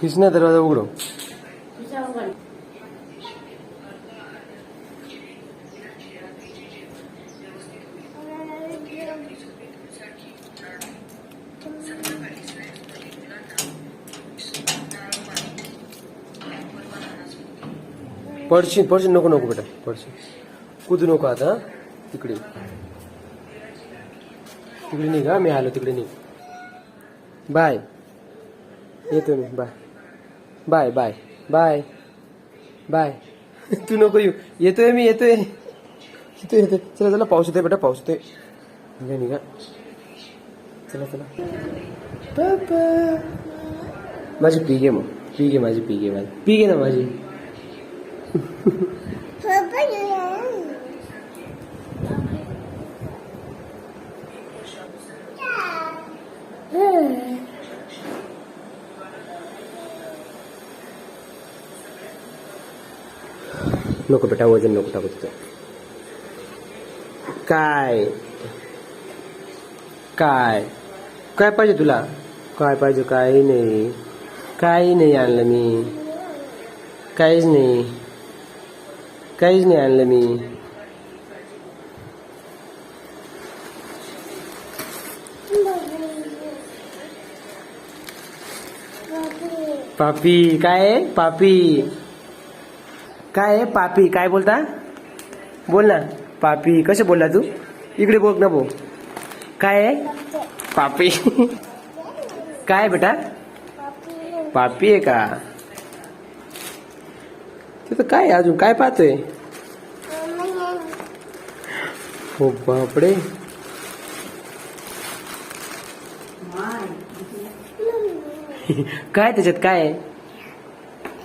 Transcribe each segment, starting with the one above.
खिचना दरवाजा उघडो. पडशील पडशील नको नको बेटा पडशील. कुदू नको आता तिकडे. तिकडे निघा मी आलो तिकडे निघ. बाय. येतो मी bye. Bye bye bye bye. तू नको येऊ. येतोय मी येतोय. येतोय येतोय. चला चला पाऊस येतोय बेटा पाऊस येतोय. निघा निघा. चला चला. पापा माझी पी घे मग. पी घे माझी पी घे माझी. पी घे ना माझी. नको बेटा वज़न नको टाकू काय? काय? काय पाहिजे तुला? काय पाहिजे? काही नाही। काही नाही आणलं मी। काहीच नाही। काहीच नाही आणलं मी। पापी। काय? पापी। काय आहे? पापी. काय बोलता? बोल ना. पापी. कसं बोलला तू? इकडे बोल ना भाऊ. काय आहे? पापी. काय आहे बेटा? पापी आहे का? तिथं काय अजून? काय पाहतोय? हो बापडे काय त्याच्यात? काय आहे?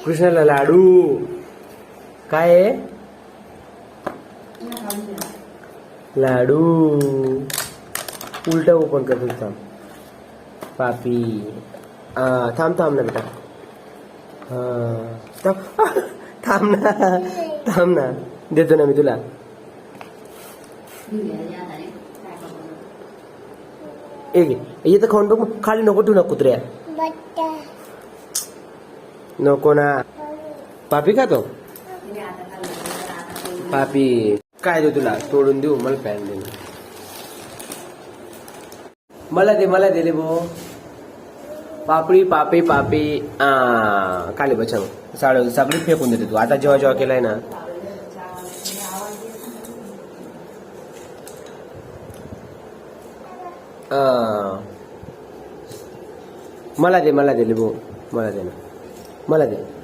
कृष्णाला लाडू. काय आहे? लाडू. उलटा ओपन करतो थांब पापी हा थांब थांब ना बेटा. हा थांब. थांब ना. थांब ना. देतो ना मी तुला. एक इथं खाऊन बघ. खाली नको ठेवू ना कुत्र्या. नको ना. पापी खातो? पापी, काय देऊ तुला? तोडून देऊ, मला पॅन दे. मला दे मला दे रे भो पापडी, पापी पापी. आ, खाली बचाव साड सगळी फेकून देते तू. आता जेव्हा जेव्हा केलाय ना. मला दे मला दे लिबो मला दे ना. मला दे.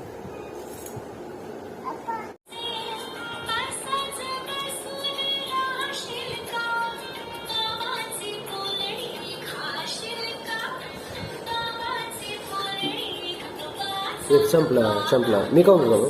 एक संपलं संपलं मी काहून बघू